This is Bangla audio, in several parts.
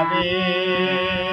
ভাবে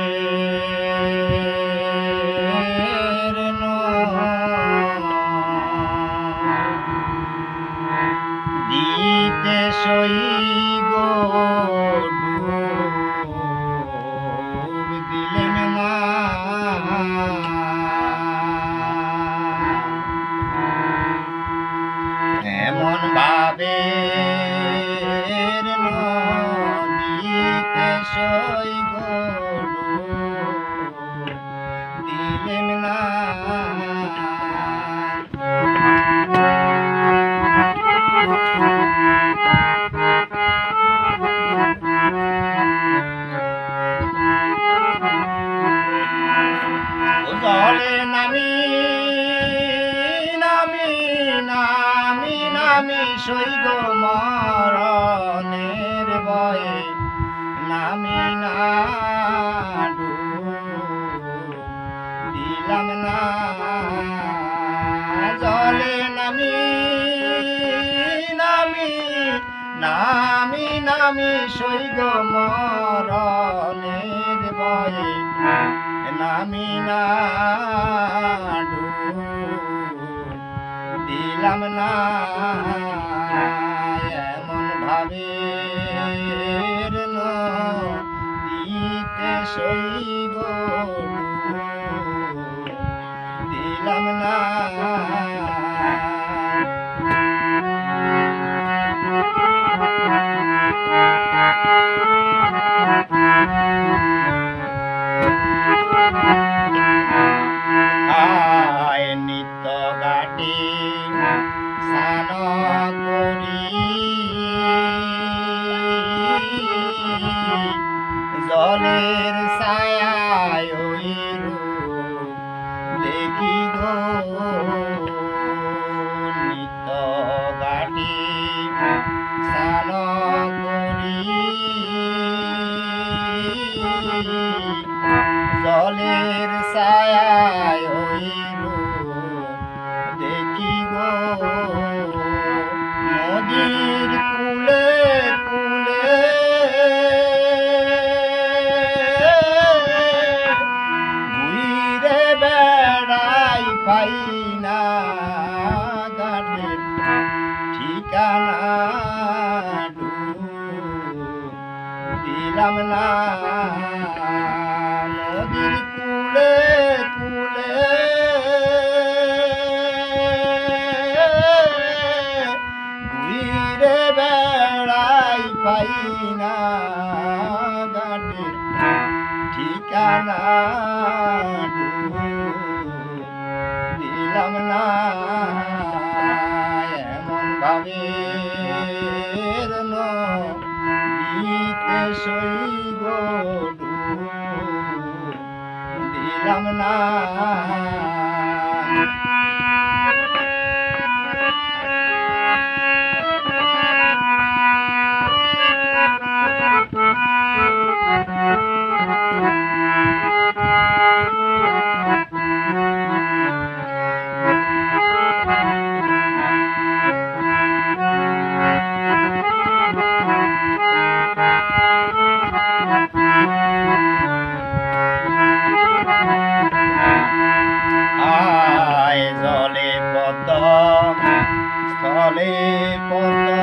নামি সৈগ মরণের বয়ে নামি না দিলাম না জলে নামি নামি নামি নামি সৈগ মরণের বয়ে নামি না দিলাম না এমন ভাবে দিতে সই নদীর কুলে কুলে ঘুরে বেড়াই পাই না গানের ঠিকানা দিলাম না। পাই না গানের ঠিকানা দিলাম না। এমন ভাবে দিতে সই গো দিলাম না। Dale por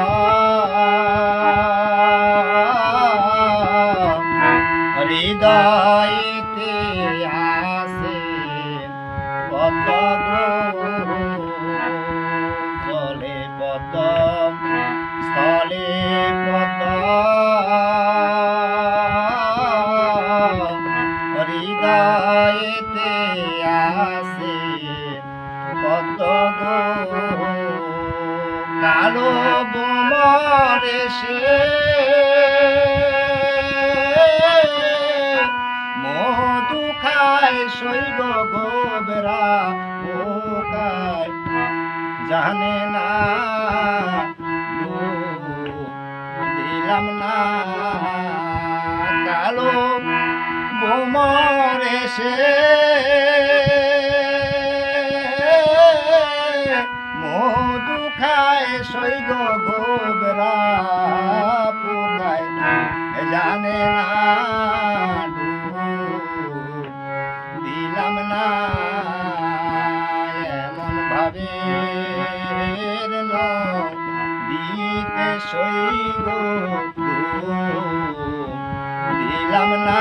জানে না। দিলাম না। কালো বোমর এসে মধু খায় সৈগ গোবরা পোকায় জানে না। সাগের দিতে সৈব দিলাম না।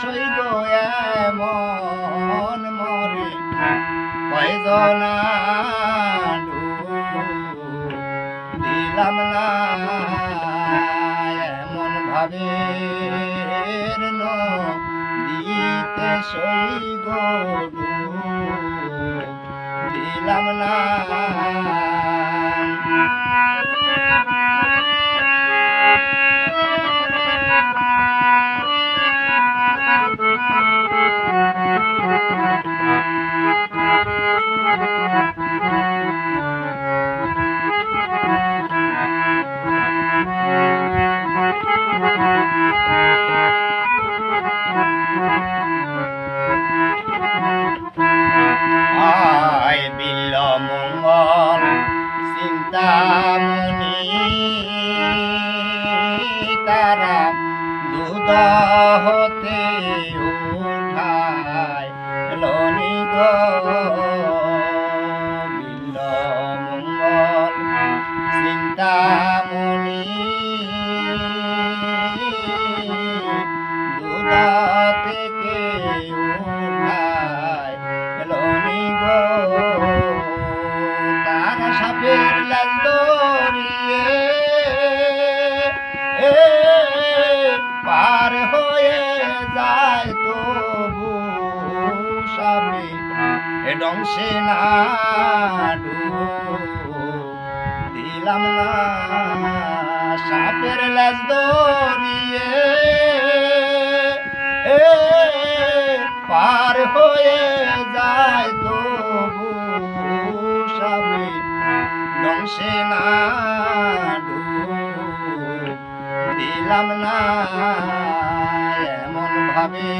সৈগ এমন মরে কয়জনা দিলাম না এমন ভাবে দিতে সৈগ দিলাম না হতে উঠায়। লনি দিলাম না এমন ভাবে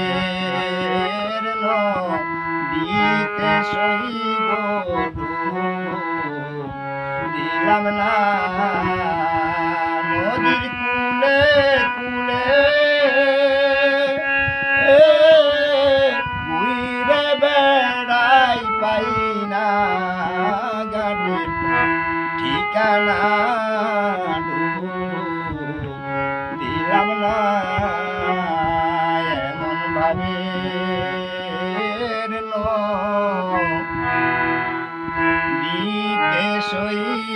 দিতে সই দিলাম না নদীর কুলে ভাবে দিতে সই